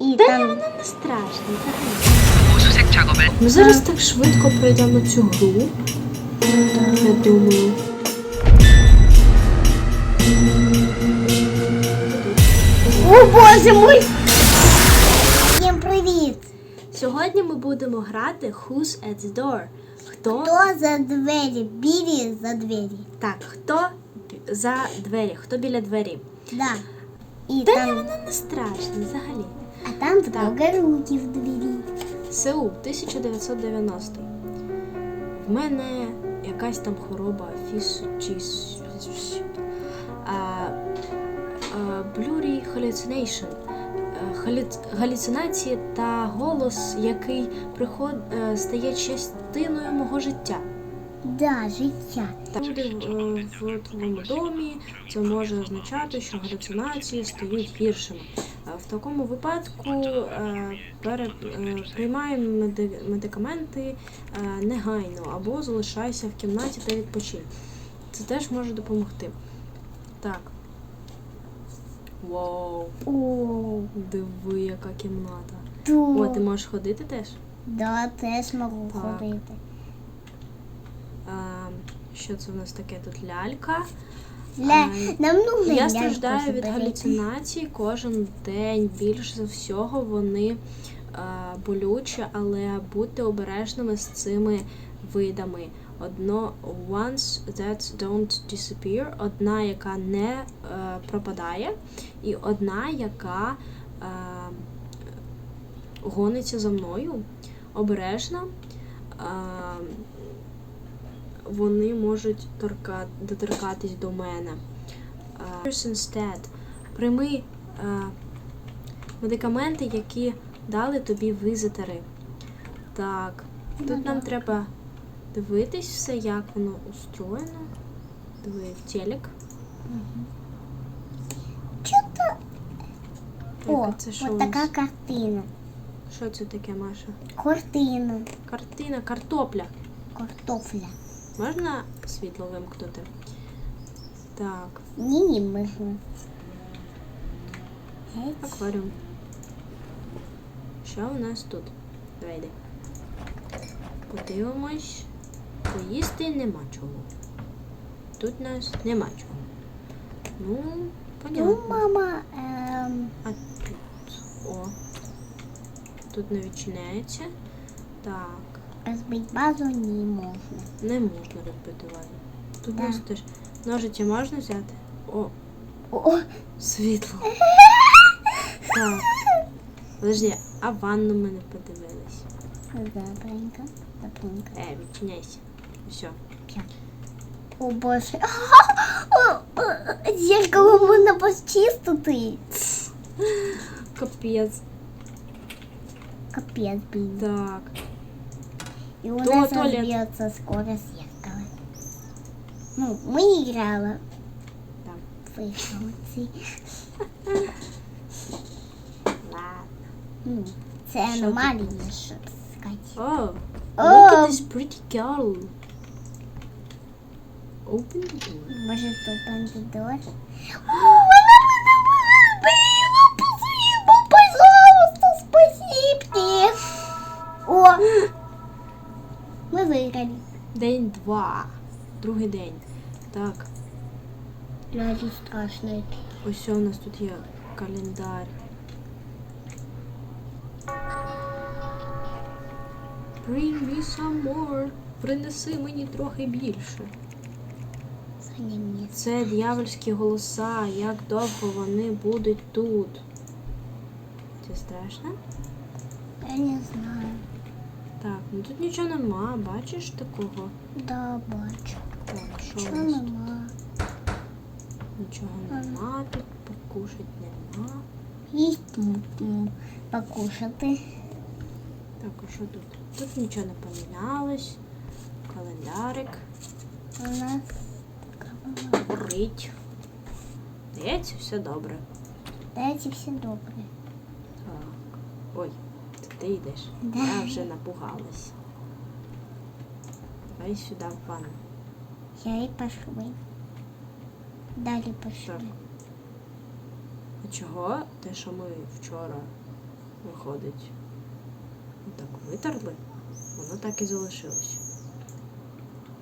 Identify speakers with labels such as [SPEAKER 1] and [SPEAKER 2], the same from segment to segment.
[SPEAKER 1] І
[SPEAKER 2] Та
[SPEAKER 1] там...
[SPEAKER 2] вона не страшна. взагалі. Ми зараз так швидко пройдемо цю гру. Я думаю.
[SPEAKER 1] О, боже мой! Всім привіт!
[SPEAKER 2] Сьогодні ми будемо грати Who's at the Door. Хто?
[SPEAKER 1] Хто за двері? Білі за двері.
[SPEAKER 2] Так, хто за двері? Хто біля двері?
[SPEAKER 1] Да. І
[SPEAKER 2] Та
[SPEAKER 1] там...
[SPEAKER 2] вона не страшна взагалі
[SPEAKER 1] а там много руки в двері.
[SPEAKER 2] Сеул, 1990. В мене якась там хвороба фіс чи hallucination. Е, Галюцинації та голос, який приход, е, стає частиною мого життя.
[SPEAKER 1] Да, життя.
[SPEAKER 2] Так, е, в твоєму домі це може означати, що галюцинації стають гіршими. Е, В такому випадку е, пере, е, приймай медикаменти е, негайно або залишайся в кімнаті та відпочинь. Це теж може допомогти. Так. Вау,
[SPEAKER 1] О,
[SPEAKER 2] диви, яка кімната. О, ти можеш ходити теж?
[SPEAKER 1] Да, теж можу
[SPEAKER 2] Так.
[SPEAKER 1] ходити.
[SPEAKER 2] А, що це у нас таке тут лялька? Я страждаю від галюцинацій кожен день. Більше за всього вони е, болючі, але будьте обережними з цими видами. Одно ones that don't disappear, одна, яка не е, пропадає, і одна, яка е, гониться за мною обережно. Вони можуть торка... доторкатись до мене. Instead. Прийми е, медикаменти, які дали тобі візитори. Так, тут
[SPEAKER 1] Ну
[SPEAKER 2] нам треба дивитись все, як воно устроєно. Диви телек.
[SPEAKER 1] О,
[SPEAKER 2] це що
[SPEAKER 1] от така картина.
[SPEAKER 2] Що це таке, Маша?
[SPEAKER 1] Картина.
[SPEAKER 2] Картина, картопля.
[SPEAKER 1] Картофля.
[SPEAKER 2] Можна світло вимкнути? Так,
[SPEAKER 1] Ні, можна.
[SPEAKER 2] Акваріум. Що у нас тут? Давай йди. Подивимось. Поїсти нема чого. Тут у нас нема чого. Ну, понятно.
[SPEAKER 1] Ну, мама, ем,
[SPEAKER 2] А тут. О. Тут не відчиняється. Так.
[SPEAKER 1] Розбити базу не можна.
[SPEAKER 2] Не можна розбити вазу. Тут
[SPEAKER 1] Да.
[SPEAKER 2] нас теж. Ножиці можна взяти? О,
[SPEAKER 1] О,
[SPEAKER 2] світло. Так. Подожди, а ванну ми не подивились.
[SPEAKER 1] добренько, добренько.
[SPEAKER 2] Е, відчиняйся. Все.
[SPEAKER 1] О, боже. Зеркало можна почистити.
[SPEAKER 2] Капець.
[SPEAKER 1] Капець, блін.
[SPEAKER 2] Так.
[SPEAKER 1] И у
[SPEAKER 2] То
[SPEAKER 1] нас
[SPEAKER 2] туалет.
[SPEAKER 1] разбьется скоро зеркало. Ну, мы играла.
[SPEAKER 2] Так.
[SPEAKER 1] Виграли.
[SPEAKER 2] Ладно.
[SPEAKER 1] Ну, це аномалії, щоб сказати.
[SPEAKER 2] О,
[SPEAKER 1] О!
[SPEAKER 2] look at this pretty girl. Open the door.
[SPEAKER 1] Може, то бандидор? О, вона мене вибила!
[SPEAKER 2] День два. Другий день. Так.
[SPEAKER 1] Навіть страшно.
[SPEAKER 2] Ось у нас тут є календар. Bring me some more. Принеси мені трохи більше. Це дьявольські голоса. Як довго вони будуть тут? Це страшно?
[SPEAKER 1] Я не знаю.
[SPEAKER 2] Так, ну тут нічого нема, бачиш такого?
[SPEAKER 1] Да, бачу.
[SPEAKER 2] Так, що у нас?
[SPEAKER 1] нема?
[SPEAKER 2] Нічого нема, тут покушать нема.
[SPEAKER 1] Їсть м- м, покушати.
[SPEAKER 2] Так, а що тут? Тут нічого не помінялось. Календарик.
[SPEAKER 1] У нас така вона.
[SPEAKER 2] Горить. Здається, все добре.
[SPEAKER 1] Дайте все добре.
[SPEAKER 2] Ти йдеш.
[SPEAKER 1] Да.
[SPEAKER 2] Я вже напугалась. Давай сюди в ванну.
[SPEAKER 1] Я і пошли. Далі пошли.
[SPEAKER 2] А чого? Те, що ми вчора виходить. Так витерли, воно так і залишилось.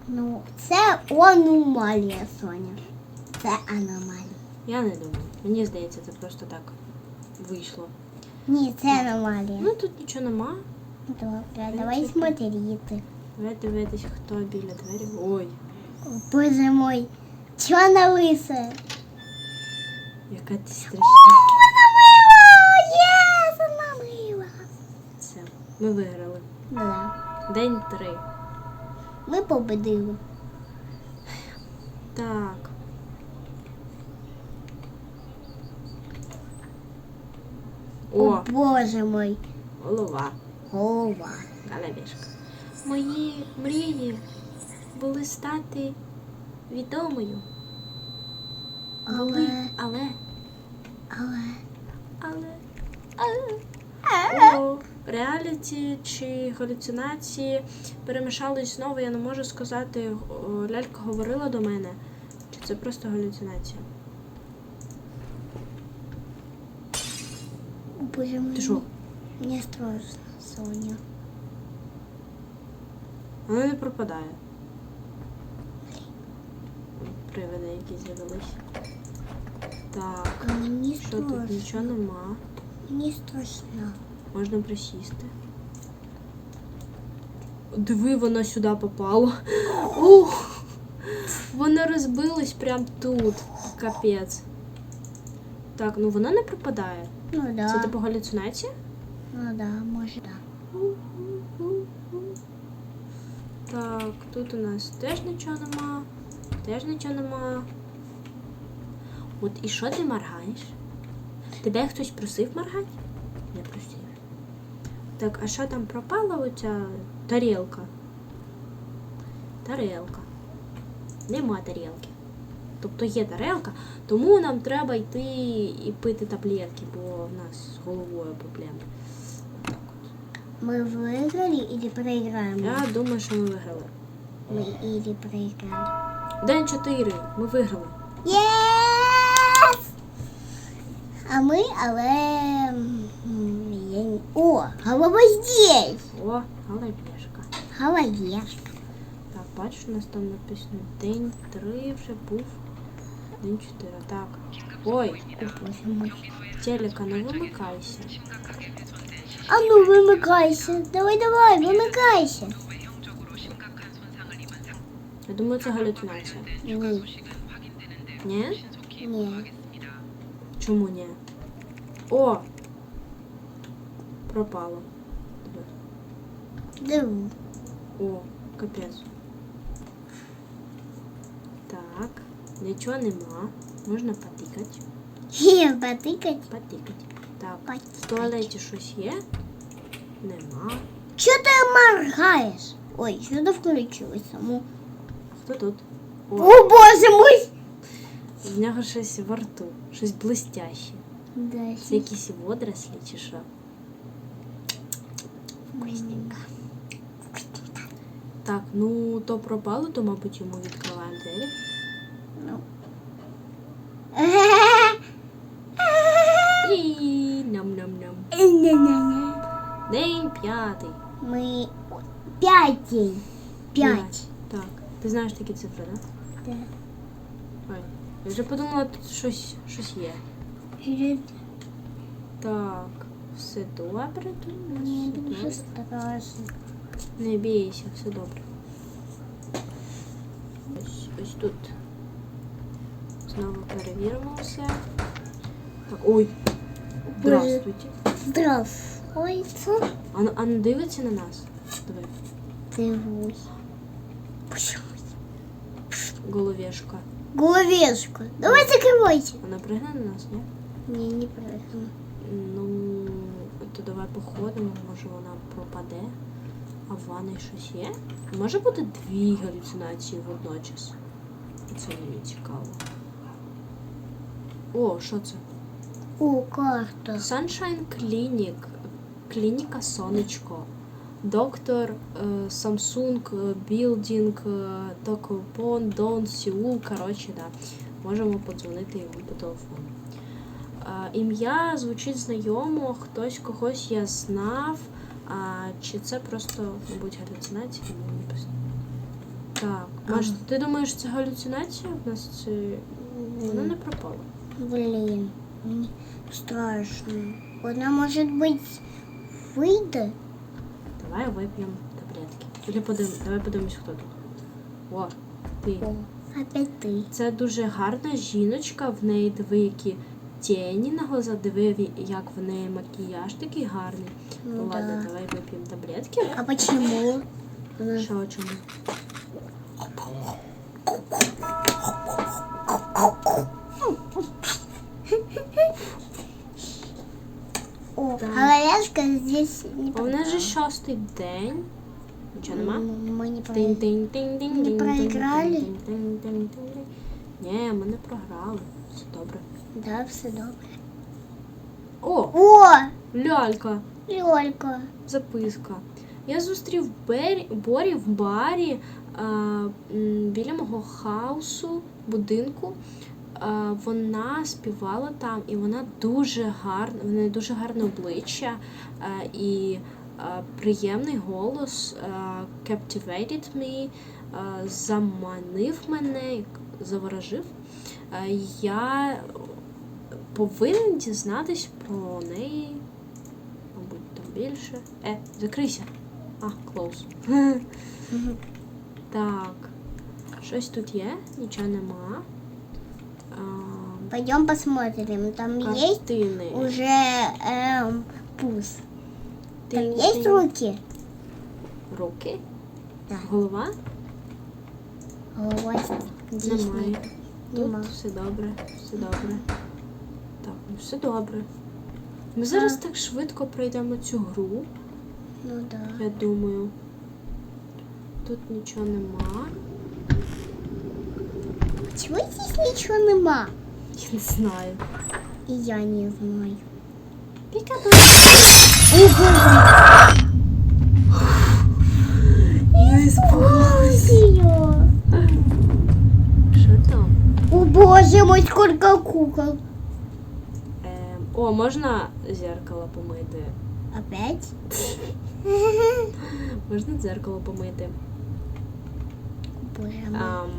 [SPEAKER 1] Ну, це аномалія, Соня. Це аномалія.
[SPEAKER 2] Я не думаю. Мені здається, це просто так вийшло.
[SPEAKER 1] Ні, це аномалія.
[SPEAKER 2] Ну тут нічого нема.
[SPEAKER 1] Добре, давай смотрити.
[SPEAKER 2] Давай дивитись, хто біля двері. Ой,
[SPEAKER 1] Боже мой, чорна лиса.
[SPEAKER 2] яка ти страшна.
[SPEAKER 1] Вона мила! Є, вона мила.
[SPEAKER 2] Все, ми виграли.
[SPEAKER 1] Да.
[SPEAKER 2] День три.
[SPEAKER 1] Ми победили.
[SPEAKER 2] Так.
[SPEAKER 1] О,
[SPEAKER 2] О,
[SPEAKER 1] Боже мой.
[SPEAKER 2] голова.
[SPEAKER 1] Голова.
[SPEAKER 2] Галебішка. Мої мрії були стати відомою. Були,
[SPEAKER 1] Але,
[SPEAKER 2] але,
[SPEAKER 1] але,
[SPEAKER 2] але, але. О, реаліті чи галюцинації перемішались знову, я не можу сказати, лялька говорила до мене, чи це просто галюцинація.
[SPEAKER 1] О, Боже мой.
[SPEAKER 2] Ти що?
[SPEAKER 1] Мені страшно, Соня.
[SPEAKER 2] Вона не пропадає. Привиди, які з'явились. Так,
[SPEAKER 1] мені
[SPEAKER 2] що тут нічого нема.
[SPEAKER 1] Мені страшно.
[SPEAKER 2] Можна присісти. Диви, воно сюди попало. Ух! Воно розбилось прямо тут. Капець. Так, ну воно не пропадає.
[SPEAKER 1] Ну да.
[SPEAKER 2] Це типу галюцинація?
[SPEAKER 1] Ну да, може да.
[SPEAKER 2] Так, тут у нас теж нічого нема. Теж нічого нема. От і що ти моргаєш? Тебе хтось просив моргати? Не просив. Так, а що там пропала оця тарілка? Тарелка. Нема тарілки. Тобто є тарелка, тому нам треба йти і пити таблетки, бо в нас з головою проблеми.
[SPEAKER 1] Ми виграли или проиграем?
[SPEAKER 2] Я думаю, що ми виграли.
[SPEAKER 1] Мы или проиграли.
[SPEAKER 2] День 4. Ми виграли.
[SPEAKER 1] Yes! А ми, але... Я... О, голова здесь!
[SPEAKER 2] О, галапешка.
[SPEAKER 1] Головешка.
[SPEAKER 2] Так, бачиш, у нас там написано день 3 вже був. День 4. Так. Ой,
[SPEAKER 1] О, боже мой.
[SPEAKER 2] телека, не вимикайся.
[SPEAKER 1] А ну, вимикайся. Давай, давай, вимикайся.
[SPEAKER 2] Я думаю, це галюцинація.
[SPEAKER 1] Ні,
[SPEAKER 2] Ні?
[SPEAKER 1] ні.
[SPEAKER 2] Чому ні? О! Пропало. Диви.
[SPEAKER 1] Диву.
[SPEAKER 2] О, капець. Так, Нічого нема. Можна потикати.
[SPEAKER 1] Є, потикать.
[SPEAKER 2] Потикати. Так, в
[SPEAKER 1] Потикать.
[SPEAKER 2] туалеті щось є? Нема.
[SPEAKER 1] Що ти моргаєш? Ой, що ти включилось саму?
[SPEAKER 2] Хто тут? О,
[SPEAKER 1] О, боже мой!
[SPEAKER 2] в нього щось во рту, щось блистяще.
[SPEAKER 1] Да,
[SPEAKER 2] Це якісь водорослі чи що?
[SPEAKER 1] вкусненько.
[SPEAKER 2] Так, ну то пропало, то, мабуть, йому відкриваємо двері.
[SPEAKER 1] Ну.
[SPEAKER 2] І ням-ням-ням.
[SPEAKER 1] Не-не-не.
[SPEAKER 2] День п'ятий.
[SPEAKER 1] Ми день. П'ять.
[SPEAKER 2] Так. Ти знаєш такі цифри, так? Да?
[SPEAKER 1] Да.
[SPEAKER 2] Ой. Я вже подумала, тут щось, щось є. Так, все добре тут. все
[SPEAKER 1] дуже страшно.
[SPEAKER 2] Не бійся, все добре. Ось, ось тут. Знову перевіримо все. Так, ой. Здравствуйте.
[SPEAKER 1] Здравствуйте.
[SPEAKER 2] А, ну- а не дивиться на нас? Давай.
[SPEAKER 1] Дивусь.
[SPEAKER 2] Головешка.
[SPEAKER 1] Головешка. Давай закривайся.
[SPEAKER 2] Вона пригне на нас, ні?
[SPEAKER 1] Ні, не пригну.
[SPEAKER 2] Ну, то давай походимо, може вона пропаде. А в ванні щось є? Може бути дві галюцинації водночас. Це мені цікаво. О, що це?
[SPEAKER 1] О, карта.
[SPEAKER 2] Sunshine Clinic. Клініка Сонечко. Доктор е, Samsung е, Building е, Токопон Дон Сеул. Коротше, да. Можемо подзвонити йому по телефону. Ім'я звучить знайомо, хтось когось я знав. А, чи це просто, мабуть, галюцинація? Так, Маш, ти думаєш, це галюцинація? У нас це. Вона не пропала.
[SPEAKER 1] Блин, страшно. Вона, может быть, вийде?
[SPEAKER 2] Давай вип'ємо таблетки. Или подив... Давай подивимось, хто тут. О, ти.
[SPEAKER 1] О, опять ти.
[SPEAKER 2] Це дуже гарна жіночка, в неї диви, які тіні на глаза, диви, як в неї макіяж такий гарний.
[SPEAKER 1] Ну
[SPEAKER 2] Ладно,
[SPEAKER 1] да.
[SPEAKER 2] давай вип'ємо таблетки.
[SPEAKER 1] А почему?
[SPEAKER 2] Що чому?
[SPEAKER 1] Головешка здесь не
[SPEAKER 2] А у нас же шостий день. Нічого нема?
[SPEAKER 1] Мы не
[SPEAKER 2] Тинь,
[SPEAKER 1] проиграли.
[SPEAKER 2] тинь, тинь, тинь,
[SPEAKER 1] Ми
[SPEAKER 2] тинь,
[SPEAKER 1] проіграли?
[SPEAKER 2] тинь, тинь, тинь, тинь, тинь. Ні, ми не програли. Все добре.
[SPEAKER 1] Да, все добре.
[SPEAKER 2] О,
[SPEAKER 1] О,
[SPEAKER 2] лялька.
[SPEAKER 1] Лёлька.
[SPEAKER 2] Записка. Я зустрів Бері, Борі в барі а, м, біля мого хаусу, будинку. А, вона співала там, і вона дуже гарна, в неї дуже гарне обличчя і приємний голос. captivated me, заманив мене, заворожив. Я повинен дізнатись про неї мабуть, там більше. Е, закрийся. А, close. так. Щось тут є, нічого нема.
[SPEAKER 1] Пойдем посмотрим. Там есть уже эм, пус. Там есть
[SPEAKER 2] тинь.
[SPEAKER 1] руки?
[SPEAKER 2] Руки?
[SPEAKER 1] Да.
[SPEAKER 2] Голова?
[SPEAKER 1] Голова здесь
[SPEAKER 2] Немає. Тут
[SPEAKER 1] Нема.
[SPEAKER 2] все добре, все добре. Так, ну все добре. Ми зараз Так. швидко пройдемо цю гру,
[SPEAKER 1] Ну да.
[SPEAKER 2] я думаю. Тут нічого нема.
[SPEAKER 1] Чего здесь ничего нема?
[SPEAKER 2] Я не знаю.
[SPEAKER 1] И я не знаю.
[SPEAKER 2] Пікабу. Я испугалась. Що там?
[SPEAKER 1] О боже мой, сколько кукол.
[SPEAKER 2] Ем, о, можна зеркало помити.
[SPEAKER 1] Опять?
[SPEAKER 2] Можна дзеркало помити.
[SPEAKER 1] Боже мой.
[SPEAKER 2] Ем,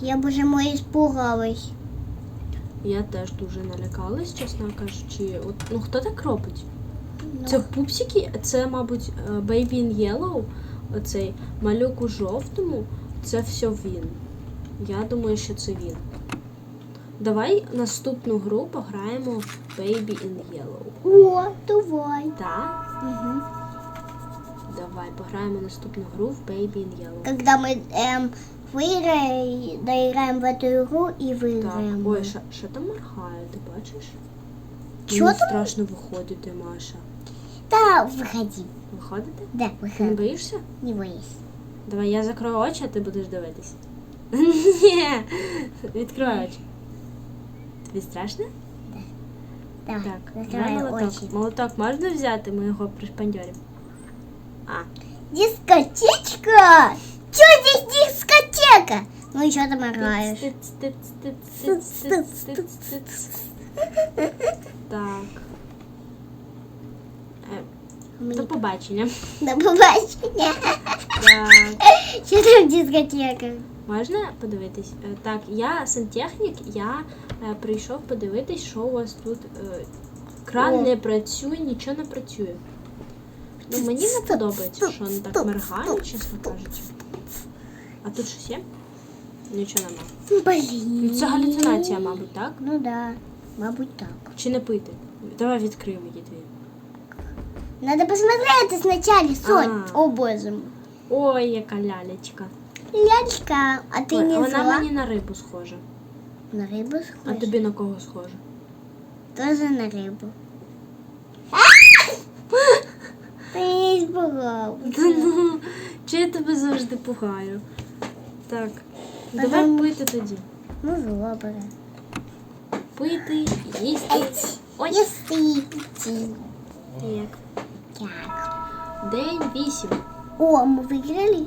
[SPEAKER 1] Я, боже мой, испугалась.
[SPEAKER 2] Я теж дуже налякалась, чесно кажучи. От, ну хто так робить?
[SPEAKER 1] Ну,
[SPEAKER 2] Це пупсики, це, мабуть, е, Baby in Yellow, оцей малюк у жовтому, це все він. Я думаю, що це він. Давай наступну гру пограємо в Baby in Yellow.
[SPEAKER 1] О, давай.
[SPEAKER 2] Так?
[SPEAKER 1] Угу.
[SPEAKER 2] Давай пограємо наступну гру в Baby in Yellow.
[SPEAKER 1] Когда мы эм, выиграем, доиграем в эту игру и
[SPEAKER 2] Так,
[SPEAKER 1] выиграем.
[SPEAKER 2] ой, що, що там моргає, ти бачиш?
[SPEAKER 1] Чо
[SPEAKER 2] Мені
[SPEAKER 1] там?
[SPEAKER 2] страшно виходити, Маша.
[SPEAKER 1] Да, выходи.
[SPEAKER 2] Виходити?
[SPEAKER 1] Да,
[SPEAKER 2] Ти не
[SPEAKER 1] выходи.
[SPEAKER 2] боїшся?
[SPEAKER 1] Не боись.
[SPEAKER 2] Давай я закрою очі, а ти будеш дивитись. Ні, відкрой очі. Тобі страшно?
[SPEAKER 1] Давай,
[SPEAKER 2] Так, давай
[SPEAKER 1] закрывай
[SPEAKER 2] молоток.
[SPEAKER 1] очи.
[SPEAKER 2] Молоток можна взяти, ми його пришпандьоримо. А,
[SPEAKER 1] Дискотечка! Чё здесь дискотека? Ну и что ты моргаешь?
[SPEAKER 2] тиц, тиц, тиц, тиц, тиц, тиц, тиц. Так. Е, До побачення.
[SPEAKER 1] До побачення.
[SPEAKER 2] Так.
[SPEAKER 1] Что там дискотека?
[SPEAKER 2] Можна подивитись? Е, Так, я сантехнік, я е, прийшов подивитись, що у вас тут. Е, кран не працює, нічого не працює. Ну, мені не
[SPEAKER 1] Стоп,
[SPEAKER 2] подобається,
[SPEAKER 1] стоп,
[SPEAKER 2] що воно так
[SPEAKER 1] стоп,
[SPEAKER 2] моргає,
[SPEAKER 1] стоп,
[SPEAKER 2] чесно кажучи. А тут щось є? Нічого нема.
[SPEAKER 1] Блин.
[SPEAKER 2] Ну, Це галюцинація, мабуть, так?
[SPEAKER 1] Ну да, мабуть так.
[SPEAKER 2] Чи не пити? Давай відкриємо її дві.
[SPEAKER 1] Надо посмотреть это сначала, Сонь.
[SPEAKER 2] А.
[SPEAKER 1] О боже мой.
[SPEAKER 2] Ой, яка лялечка.
[SPEAKER 1] Лялечка, а ты
[SPEAKER 2] Ой,
[SPEAKER 1] не
[SPEAKER 2] вона
[SPEAKER 1] зла?
[SPEAKER 2] мені на рибу схожа.
[SPEAKER 1] На рыбу
[SPEAKER 2] А
[SPEAKER 1] схожа?
[SPEAKER 2] тобі на кого схожа?
[SPEAKER 1] Тоже на рыбу. Ты не испугался.
[SPEAKER 2] Та ну, чи я тебе завжди пугаю? Так, давай
[SPEAKER 1] Потому-
[SPEAKER 2] пити тоді.
[SPEAKER 1] Ну, добре.
[SPEAKER 2] Пити, їсти.
[SPEAKER 1] Ать,
[SPEAKER 2] Ой,
[SPEAKER 1] Если идти.
[SPEAKER 2] як.
[SPEAKER 1] Так.
[SPEAKER 2] День вісім.
[SPEAKER 1] О, мы выиграли?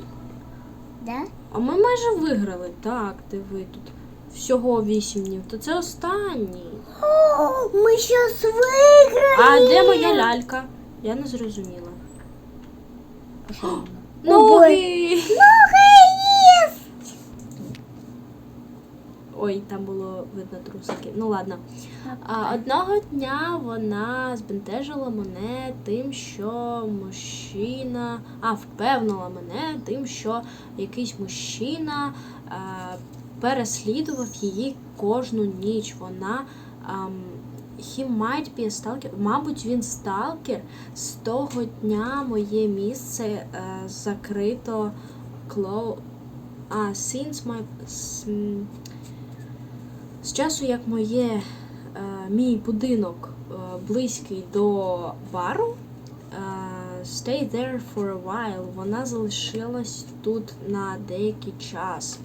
[SPEAKER 1] Да?
[SPEAKER 2] А ми майже виграли. Так, диви тут. всього 8 днів, то це останній.
[SPEAKER 1] О, ми щас виграємо.
[SPEAKER 2] А де моя лялька? Я не зрозуміла.
[SPEAKER 1] Ноги.
[SPEAKER 2] Ноги!
[SPEAKER 1] Є.
[SPEAKER 2] Ой, там було видно трусики. Ну ладно. А, одного дня вона збентежила мене тим, що мужчина. А, впевнила мене тим, що якийсь мужчина а, переслідував її кожну ніч. Вона. ам, He might be a stalker. Мабуть, він сталкер. З того дня моє місце е, закрито клоу. А, since my... з часу, як моє, е, мій будинок е, близький до бару, е, stay there for a while, вона залишилась тут на деякий час.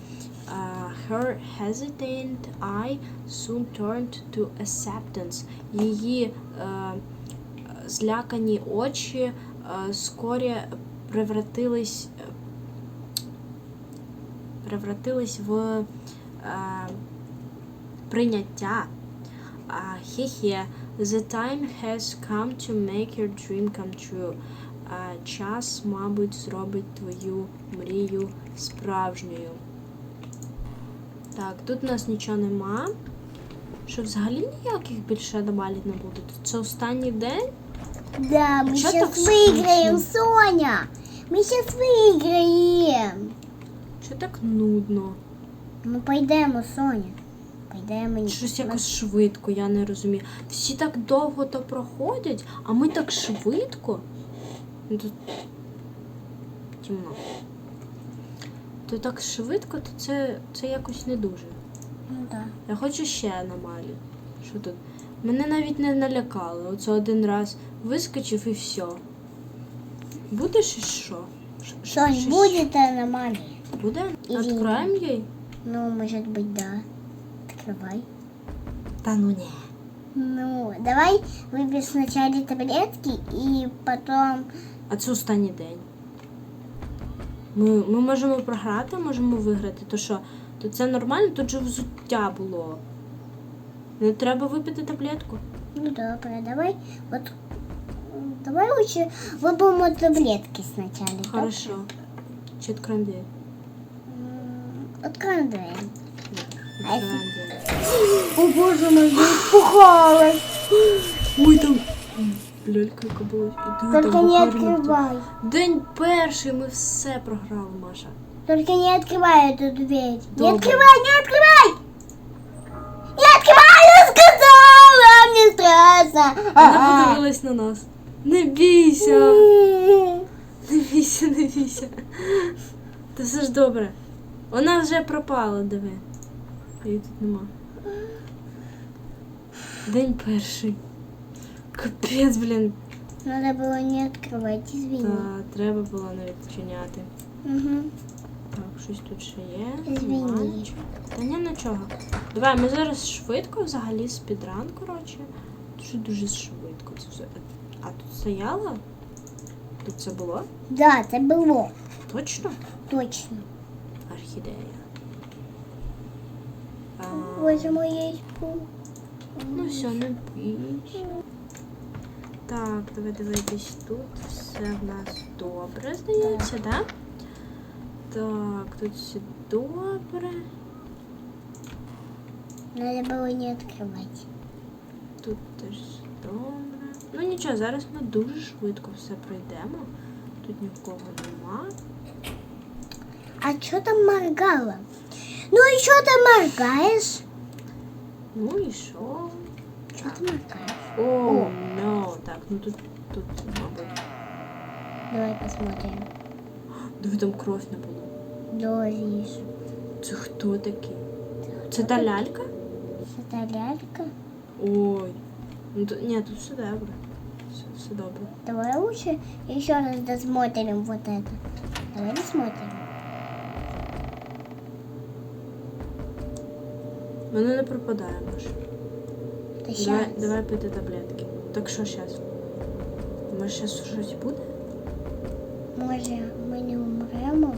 [SPEAKER 2] Е, her hesitant eye soon turned to acceptance. Її е, злякані очі е, скорі превратились, е, превратились в е, прийняття. Хе-хе, the time has come to make your dream come true. Час, мабуть, зробить твою мрію справжньою. Так, тут у нас нічого нема. Що взагалі ніяких більше аномалій не буде. Тут Це останній день.
[SPEAKER 1] Да, мы
[SPEAKER 2] Чё
[SPEAKER 1] сейчас
[SPEAKER 2] так
[SPEAKER 1] выиграем,
[SPEAKER 2] скучно?
[SPEAKER 1] Соня. Мы сейчас выиграем.
[SPEAKER 2] Що так нудно?
[SPEAKER 1] Ми пойдемо, Соня. Пойдемо.
[SPEAKER 2] Щось якось швидко, я не розумію. Всі так довго то проходять, а ми так швидко. Ну, Тут темно. То так швидко, то це, це якось не дуже.
[SPEAKER 1] Ну да.
[SPEAKER 2] Я хочу ще аномалії. Що тут? Мене навіть не налякали. Оце один раз вискочив і все. Буде ще що? Ш- ш-
[SPEAKER 1] Сонь,
[SPEAKER 2] щось-
[SPEAKER 1] будет аномалия?
[SPEAKER 2] Буде?
[SPEAKER 1] Извини.
[SPEAKER 2] Откроємо їй?
[SPEAKER 1] Ну, может быть, да. Открывай.
[SPEAKER 2] Та ну ні.
[SPEAKER 1] Ну, давай выпей сначала таблетки и потом...
[SPEAKER 2] А це останній день. Ми, ми можемо програти, можемо виграти. То що? То це нормально, тут же взуття було. Не треба випити таблетку.
[SPEAKER 1] Ну, добре, давай вот... м, Давай лучше выпьем таблетки да?
[SPEAKER 2] Хорошо. Чи відкроємо двері?
[SPEAKER 1] М, Откроем дверь. О, боже мой, я испугалась.
[SPEAKER 2] Ой, там. М, Лялька яка була. Іди,
[SPEAKER 1] Только
[SPEAKER 2] там
[SPEAKER 1] не
[SPEAKER 2] гарно тут.
[SPEAKER 1] открывай.
[SPEAKER 2] День перший, ми все програли, Маша.
[SPEAKER 1] Только не открывай эту дверь. Не
[SPEAKER 2] Добре.
[SPEAKER 1] открывай, не открывай! Не открывай, я сказала! Мне страшно.
[SPEAKER 2] Вона подивилась на нас. Не бійся! Не бійся, не бійся. Та все ж добре. Вона вже пропала, диви. Її тут нема. День перший. Капець, блін.
[SPEAKER 1] Надо было не открывать, извини.
[SPEAKER 2] Та треба було не відчиняти.
[SPEAKER 1] Угу.
[SPEAKER 2] Так, щось тут ще є. Нічого. Та ні, нічого. Давай, ми зараз швидко взагалі спідран, коротше. Дуже дуже швидко це все. А тут стояло? Тут це було?
[SPEAKER 1] Да, це було.
[SPEAKER 2] Точно?
[SPEAKER 1] Точно.
[SPEAKER 2] Орхідея. А,
[SPEAKER 1] Боже
[SPEAKER 2] ну все, не бійся. Так, давай дивитись тут. Все в нас добре, здається, так? Да? Так, тут все добре.
[SPEAKER 1] Надо было не открывать.
[SPEAKER 2] Тут теж добре. Ну нічого, зараз ми дуже швидко все пройдемо. Тут нікого нема.
[SPEAKER 1] А что там моргало? Ну и что ты моргаешь?
[SPEAKER 2] Ну і що?
[SPEAKER 1] Что ты моргаешь?
[SPEAKER 2] О, no. Так, ну тут, тут, мабуть.
[SPEAKER 1] Давай посмотрим.
[SPEAKER 2] Диви, там кров не було.
[SPEAKER 1] Дорис.
[SPEAKER 2] Це хто такий? Це та лялька?
[SPEAKER 1] Это лялька.
[SPEAKER 2] Ой. Ну, то, ні, тут все добре. Все, все добре.
[SPEAKER 1] Давай лучше еще раз досмотрим вот это. Давай досмотрим.
[SPEAKER 2] Воно не пропадає, Маш.
[SPEAKER 1] Да
[SPEAKER 2] Давай, давай пити таблетки. Так що зараз? Може, зараз щось буде?
[SPEAKER 1] Може, ми не умремо?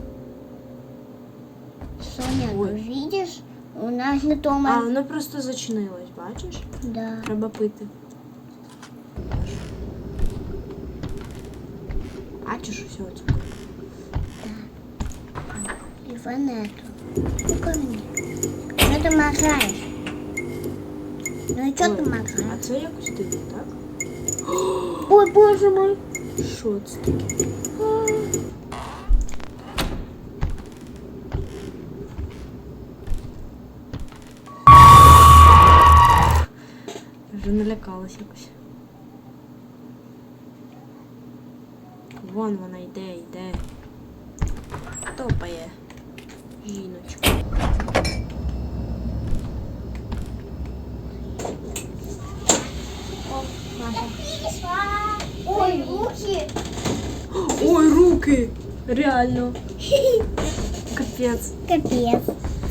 [SPEAKER 1] Соня,
[SPEAKER 2] Ой.
[SPEAKER 1] ти видиш? У нас не
[SPEAKER 2] А,
[SPEAKER 1] дома.
[SPEAKER 2] воно просто зачинилось, бачиш?
[SPEAKER 1] Да.
[SPEAKER 2] Треба пити. Бачиш усе оце?
[SPEAKER 1] Его нету. Ну-ка мне. Что ты махаешь? Ну и что ты
[SPEAKER 2] А
[SPEAKER 1] махаешь?
[SPEAKER 2] це якось дивно, так?
[SPEAKER 1] Ой, боже мой.
[SPEAKER 2] Що це таке? Вже налякалась якось. Вон вона йде, йде. Топає. Жіночка.
[SPEAKER 1] Ой, руки.
[SPEAKER 2] Ой, руки! Реально. Капець.
[SPEAKER 1] Капец.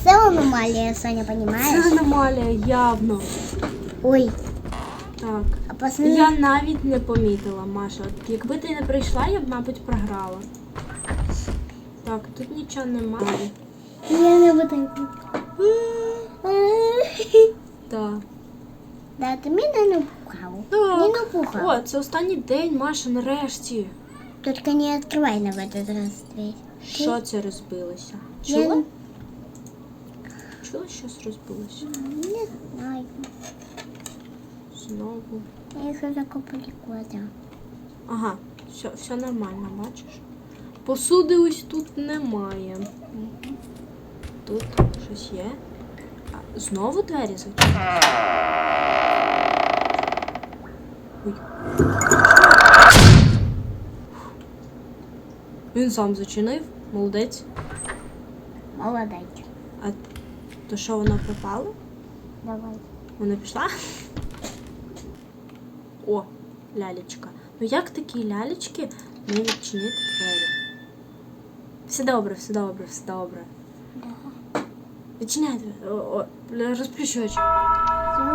[SPEAKER 1] Це аномалія, Соня,
[SPEAKER 2] Це
[SPEAKER 1] понимаешь?
[SPEAKER 2] аномалія, явно.
[SPEAKER 1] Ой,
[SPEAKER 2] Так.
[SPEAKER 1] а пацаны...
[SPEAKER 2] Я навіть не помітила, Маша. От якби ти не прийшла, я б, мабуть, програла. Так, тут нічого немає.
[SPEAKER 1] Я не выдаю.
[SPEAKER 2] Так.
[SPEAKER 1] Да, ты меня напугал. не напугал.
[SPEAKER 2] О, це останній день, Маша, нарешті.
[SPEAKER 1] Только не открывай на этот раз дверь.
[SPEAKER 2] Що це розбилося?
[SPEAKER 1] Я
[SPEAKER 2] Чула? Чула, щось розбилося?
[SPEAKER 1] Не знаю.
[SPEAKER 2] Знову.
[SPEAKER 1] Я их закопали куда.
[SPEAKER 2] Ага, все, все нормально, бачиш? Посуди ось тут немає. Тут щось є. А, знову двері зачинені? Він сам зачинив, молодець.
[SPEAKER 1] Молодец.
[SPEAKER 2] А то що вона пропала?
[SPEAKER 1] Давай.
[SPEAKER 2] Вона пішла? О, лялечка. Ну як такі лялечки не відчинити двері? Все добре, все добре, все добре. Відчиняй двері. Розплющу очі.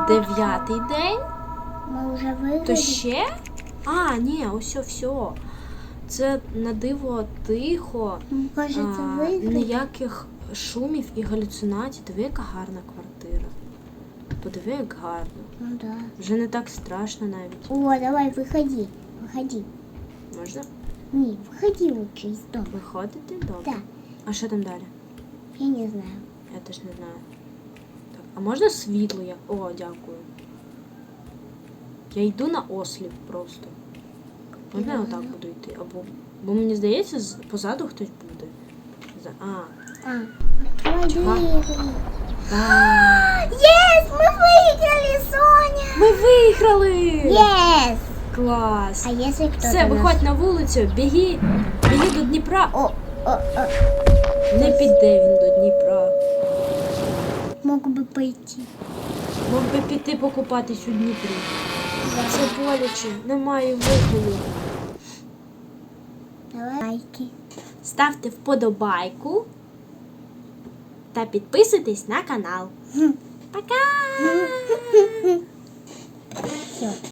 [SPEAKER 2] Дев'ятий день?
[SPEAKER 1] Мы уже выиграли.
[SPEAKER 2] То ще? А, ні, ось все Це на диво тихо.
[SPEAKER 1] Ну, кажется,
[SPEAKER 2] А,
[SPEAKER 1] выиграли.
[SPEAKER 2] ніяких шумів і галюцинацій. Диви, яка гарна квартира. Подиви, як гарно.
[SPEAKER 1] Ну да.
[SPEAKER 2] Вже не так страшно навіть.
[SPEAKER 1] О, давай, выходи. Выходи.
[SPEAKER 2] Можна
[SPEAKER 1] Не, выходи лучше из дома.
[SPEAKER 2] виходити? Добре.
[SPEAKER 1] Да,
[SPEAKER 2] А що там далі?
[SPEAKER 1] я не знаю.
[SPEAKER 2] Я теж не знаю. Так, а можна світло? Я... О, дякую. Я йду на осліп просто. Можна я отак буду йти? Або. Бо мені здається, з- позаду хтось буде. За... А.
[SPEAKER 1] А, открывай двери.
[SPEAKER 2] А,
[SPEAKER 1] Yes, мы выиграли, Соня!
[SPEAKER 2] Ми виграли!
[SPEAKER 1] Yes!
[SPEAKER 2] Клас!
[SPEAKER 1] А если кто-то
[SPEAKER 2] Все,
[SPEAKER 1] нас-
[SPEAKER 2] виходь на вулицю, біги, біги до Дніпра.
[SPEAKER 1] О, о, о,
[SPEAKER 2] Не піде він до Дніпра.
[SPEAKER 1] мог бы пойти.
[SPEAKER 2] Мог би піти покупатись у Дніпрі. Це боляче, немає виходу.
[SPEAKER 1] Лайки.
[SPEAKER 2] Ставте вподобайку та підписуйтесь на канал. Пока!